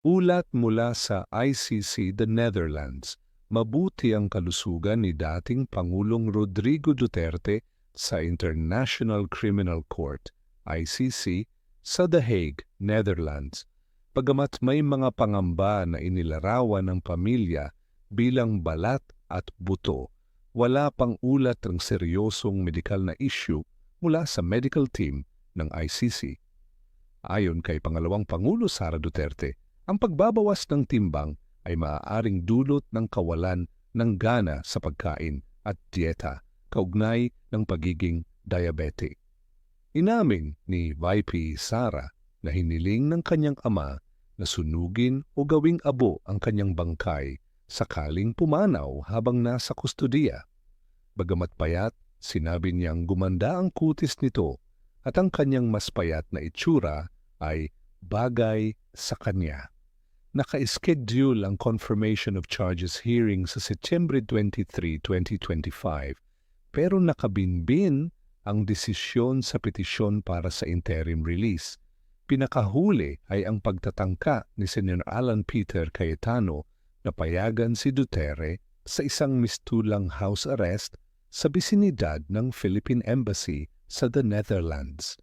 Ulat mula sa ICC The Netherlands, mabuti ang kalusugan ni dating Pangulong Rodrigo Duterte sa International Criminal Court, ICC, sa The Hague, Netherlands. Pagamat may mga pangamba na inilarawan ng pamilya bilang balat at buto, wala pang ulat ng seryosong medikal na issue mula sa medical team ng ICC. Ayon kay pangalawang Pangulo Sara Duterte, ang pagbabawas ng timbang ay maaaring dulot ng kawalan ng gana sa pagkain at dieta kaugnay ng pagiging diabetic. Inamin ni VP Sara na hiniling ng kanyang ama na sunugin o gawing abo ang kanyang bangkay sakaling pumanaw habang nasa kustudiya. Bagamat payat, sinabi niyang gumanda ang kutis nito at ang kanyang mas payat na itsura ay bagay sa kanya. Naka-schedule ang confirmation of charges hearing sa September 23, 2025 pero nakabinbin ang desisyon sa petisyon para sa interim release. Pinakahuli ay ang pagtatangka ni Sen. Alan Peter Cayetano na payagan si Duterte sa isang mistulang house arrest sa bisinidad ng Philippine Embassy sa the Netherlands.